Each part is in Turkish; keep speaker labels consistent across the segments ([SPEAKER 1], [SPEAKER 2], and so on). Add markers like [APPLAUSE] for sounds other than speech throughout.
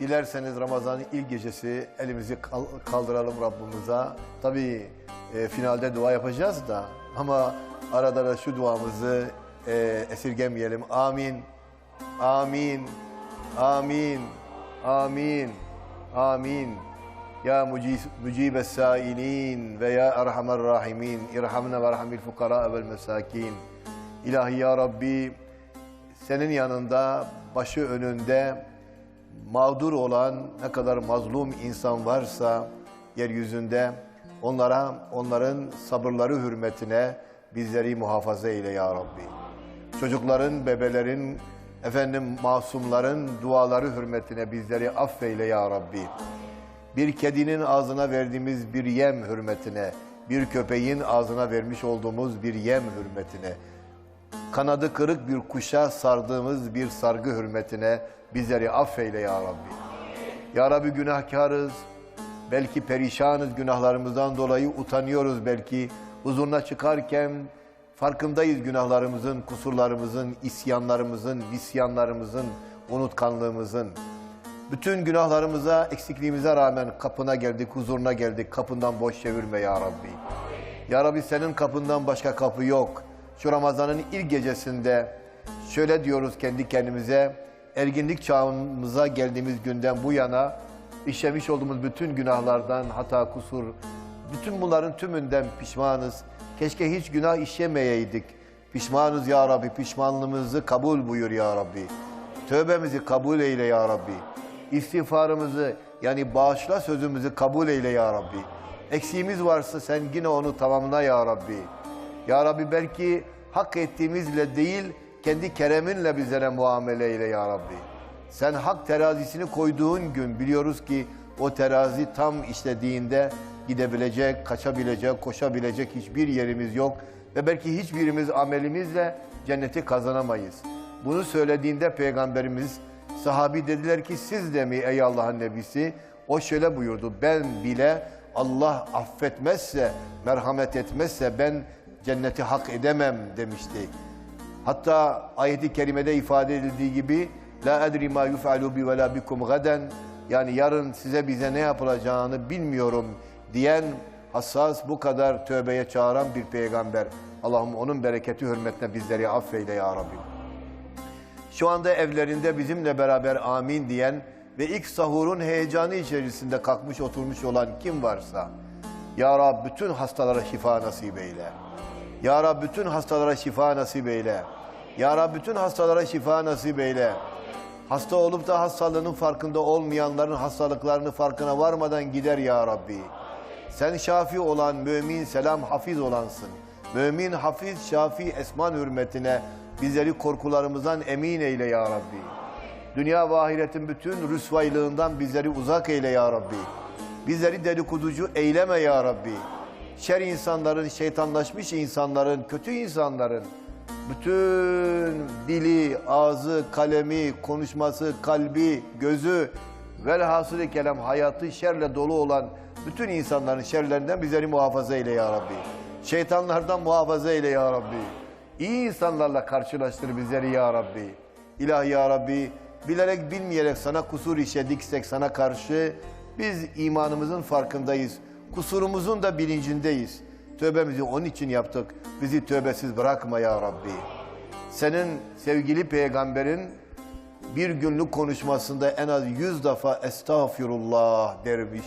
[SPEAKER 1] Dilerseniz Ramazan'ın ilk gecesi elimizi kal- kaldıralım Rabbimize. Tabii e, finalde dua yapacağız da ama arada da şu duamızı e, esirgemeyelim. Amin. Amin. Amin. Amin. Amin. Ya mücibes sailin ve ya erhamer rahimin. İrhamna ve rahmil fukara vel mesakin. İlahi ya Rabbi senin yanında başı önünde mağdur olan ne kadar mazlum insan varsa yeryüzünde onlara onların sabırları hürmetine bizleri muhafaza eyle ya Rabbi. Çocukların, bebelerin, efendim masumların duaları hürmetine bizleri affeyle ya Rabbi. Bir kedinin ağzına verdiğimiz bir yem hürmetine, bir köpeğin ağzına vermiş olduğumuz bir yem hürmetine, kanadı kırık bir kuşa sardığımız bir sargı hürmetine bizleri affeyle ya Rabbi. Ya Rabbi günahkarız, belki perişanız günahlarımızdan dolayı utanıyoruz belki. Huzuruna çıkarken farkındayız günahlarımızın, kusurlarımızın, isyanlarımızın, nisyanlarımızın, unutkanlığımızın. Bütün günahlarımıza, eksikliğimize rağmen kapına geldik, huzuruna geldik. Kapından boş çevirme ya Rabbi. Ya Rabbi senin kapından başka kapı yok. Şu Ramazan'ın ilk gecesinde şöyle diyoruz kendi kendimize. Erginlik çağımıza geldiğimiz günden bu yana işlemiş olduğumuz bütün günahlardan, hata, kusur, bütün bunların tümünden pişmanız. Keşke hiç günah işlemeyeydik. Pişmanız ya Rabbi, pişmanlığımızı kabul buyur ya Rabbi. Tövbemizi kabul eyle ya Rabbi. İstiğfarımızı yani bağışla sözümüzü kabul eyle ya Rabbi. Eksiğimiz varsa sen yine onu tamamla ya Rabbi. Ya Rabbi belki hak ettiğimizle değil kendi kereminle bizlere muamele eyle ya Rabbi. Sen hak terazisini koyduğun gün biliyoruz ki o terazi tam işlediğinde gidebilecek, kaçabilecek, koşabilecek hiçbir yerimiz yok. Ve belki hiçbirimiz amelimizle cenneti kazanamayız. Bunu söylediğinde Peygamberimiz sahabi dediler ki siz de mi ey Allah'ın nebisi? O şöyle buyurdu ben bile Allah affetmezse, merhamet etmezse ben cenneti hak edemem demişti. Hatta ayeti kerimede ifade edildiği gibi la edri ma yuf'alu bi ve la bikum gaden yani yarın size bize ne yapılacağını bilmiyorum diyen hassas bu kadar tövbeye çağıran bir peygamber. Allah'ım onun bereketi hürmetine bizleri affeyle ya Rabbi. Şu anda evlerinde bizimle beraber amin diyen ve ilk sahurun heyecanı içerisinde kalkmış oturmuş olan kim varsa Ya Rab bütün hastalara şifa nasip eyle. Ya Rab bütün hastalara şifa nasip eyle. Ya Rab bütün hastalara şifa nasip eyle. Hasta olup da hastalığının farkında olmayanların hastalıklarını farkına varmadan gider ya Rabbi. Sen şafi olan mümin selam hafiz olansın. Mümin hafiz şafi esman hürmetine bizleri korkularımızdan emin eyle ya Rabbi. Dünya ve ahiretin bütün rüsvaylığından bizleri uzak eyle ya Rabbi. Bizleri dedikoducu eyleme ya Rabbi. Şer insanların, şeytanlaşmış insanların, kötü insanların bütün dili, ağzı, kalemi, konuşması, kalbi, gözü velhasılı kelam hayatı şerle dolu olan bütün insanların şerlerinden bizleri muhafaza eyle ya Rabbi. Şeytanlardan muhafaza eyle ya Rabbi. İyi insanlarla karşılaştır bizleri ya Rabbi. İlahi ya Rabbi bilerek bilmeyerek sana kusur işlediksek sana karşı biz imanımızın farkındayız. Kusurumuzun da bilincindeyiz. Tövbemizi onun için yaptık. Bizi tövbesiz bırakma ya Rabbi. Senin sevgili peygamberin bir günlük konuşmasında en az yüz defa estağfirullah dermiş.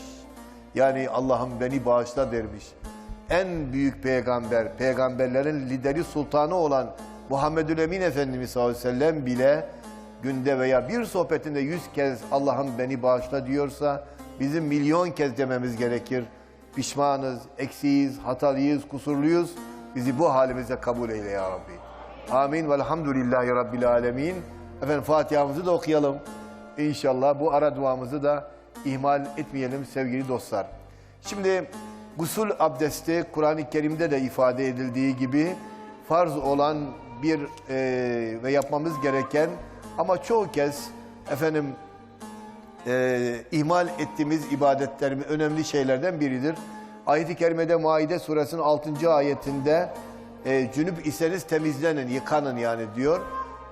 [SPEAKER 1] Yani Allah'ım beni bağışla dermiş. En büyük peygamber, peygamberlerin lideri sultanı olan Muhammedül Emin Efendimiz sallallahu aleyhi ve sellem bile günde veya bir sohbetinde yüz kez Allah'ım beni bağışla diyorsa bizim milyon kez dememiz gerekir. Pişmanız, eksiyiz, hatalıyız, kusurluyuz. Bizi bu halimize kabul eyle ya Rabbi. Amin. Velhamdülillahi Rabbil Alemin. Efendim Fatiha'mızı da okuyalım. İnşallah bu ara duamızı da ihmal etmeyelim sevgili dostlar. Şimdi gusül abdesti Kur'an-ı Kerim'de de ifade edildiği gibi farz olan bir e, ve yapmamız gereken ama çoğu kez efendim e, ihmal ettiğimiz ibadetlerimiz önemli şeylerden biridir. Ayet-i Kerime'de Maide suresinin 6. ayetinde e, cünüp iseniz temizlenin, yıkanın yani diyor.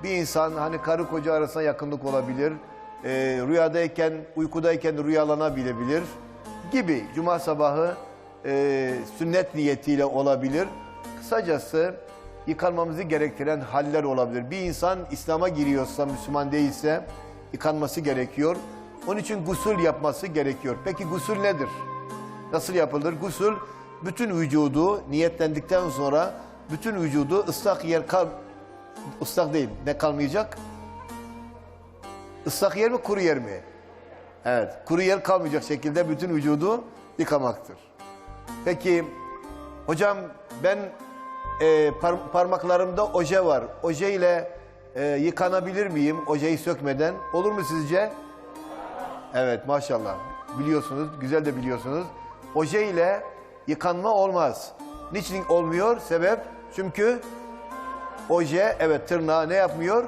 [SPEAKER 1] Bir insan hani karı koca arasında yakınlık olabilir, e, rüyadayken, uykudayken rüyalanabilebilir gibi. Cuma sabahı e, sünnet niyetiyle olabilir. Kısacası yıkanmamızı gerektiren haller olabilir. Bir insan İslam'a giriyorsa, Müslüman değilse yıkanması gerekiyor. Onun için gusül yapması gerekiyor. Peki gusül nedir? Nasıl yapılır? Gusül bütün vücudu niyetlendikten sonra bütün vücudu ıslak yer kal ıslak değil. Ne kalmayacak? Islak yer mi kuru yer mi? Evet. Kuru yer kalmayacak şekilde bütün vücudu yıkamaktır. Peki hocam ben e, par- parmaklarımda oje var. Oje ile e, yıkanabilir miyim? Ojeyi sökmeden. Olur mu sizce? Evet maşallah. Biliyorsunuz, güzel de biliyorsunuz. Oje ile yıkanma olmaz. Niçin olmuyor? Sebep? Çünkü oje evet tırnağı ne yapmıyor?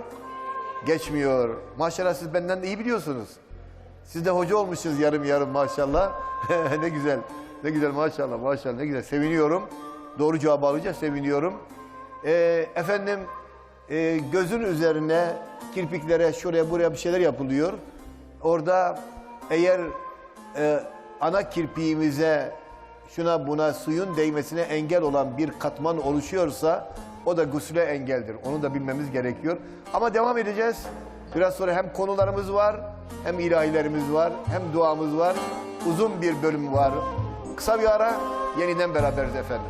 [SPEAKER 1] Geçmiyor. Maşallah siz benden de iyi biliyorsunuz. Siz de hoca olmuşsunuz yarım yarım maşallah. [LAUGHS] ne güzel. Ne güzel maşallah maşallah ne güzel. Seviniyorum. Doğru cevabı alınca seviniyorum. Ee, efendim e, gözün üzerine kirpiklere şuraya buraya bir şeyler yapılıyor. Orada eğer e, ana kirpiğimize şuna buna suyun değmesine engel olan bir katman oluşuyorsa o da gusüle engeldir. Onu da bilmemiz gerekiyor. Ama devam edeceğiz. Biraz sonra hem konularımız var, hem ilahilerimiz var, hem duamız var. Uzun bir bölüm var. Kısa bir ara yeniden beraberiz efendim.